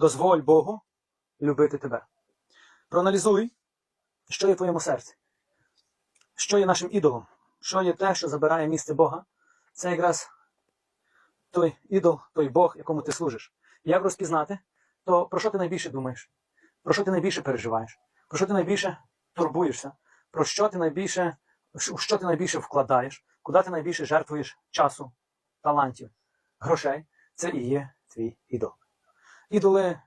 Дозволь Богу любити тебе. Проаналізуй, що є в твоєму серці, що є нашим ідолом, що є те, що забирає місце Бога. Це якраз той ідол, той Бог, якому ти служиш. Як розпізнати, то про що ти найбільше думаєш? Про що ти найбільше переживаєш? Про що ти найбільше турбуєшся? Про що ти найбільше, у що ти найбільше вкладаєш? Куди ти найбільше жертвуєш часу, талантів, грошей? Це і є твій ідол. Ідоли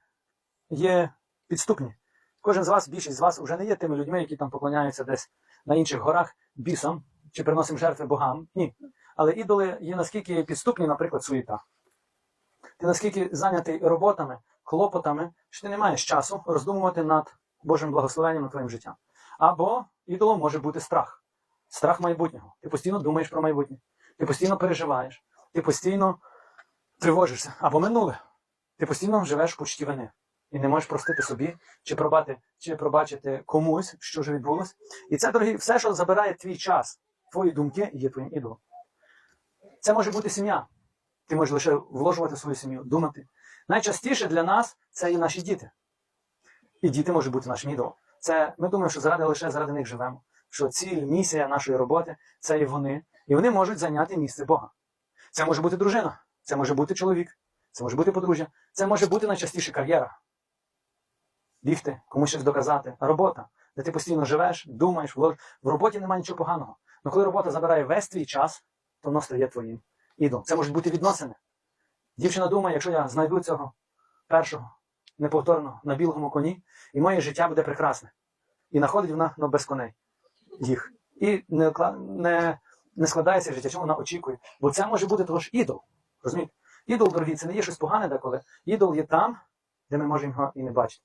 є підступні. Кожен з вас, більшість з вас, вже не є тими людьми, які там поклоняються десь на інших горах бісам чи приносимо жертви богам. Ні. Але ідоли є наскільки підступні, наприклад, суєта. Ти наскільки зайнятий роботами, клопотами, що ти не маєш часу роздумувати над Божим благословенням над твоїм життям. Або ідолом може бути страх, страх майбутнього. Ти постійно думаєш про майбутнє, ти постійно переживаєш, ти постійно тривожишся. Або минуле. Ти постійно живеш в почті вини і не можеш простити собі, чи пробати, чи пробачити комусь, що вже відбулось. І це, дорогі, все, що забирає твій час, твої думки, є твоїм ідолом. Це може бути сім'я. Ти можеш лише вложувати свою сім'ю, думати. Найчастіше для нас це і наші діти. І діти можуть бути нашим ідолом. Це ми думаємо, що заради лише заради них живемо. Що ціль, місія нашої роботи це і вони. І вони можуть зайняти місце Бога. Це може бути дружина, це може бути чоловік, це може бути подружжя, це може бути найчастіше кар'єра. Бігти, комусь щось доказати. Робота, де ти постійно живеш, думаєш, влож... в роботі немає нічого поганого. Але коли робота забирає весь твій час, то воно стає твоїм ідолом. Це можуть бути відносини. Дівчина думає, якщо я знайду цього першого, неповторного, на білому коні, і моє життя буде прекрасне. І знаходить вона ну, без коней їх. І не, не, не складається життя, чому вона очікує. Бо це може бути того ж ідол. Розумієте? Ідол, дорогі, це не є щось погане деколи. Ідол є там, де ми можемо його і не бачити.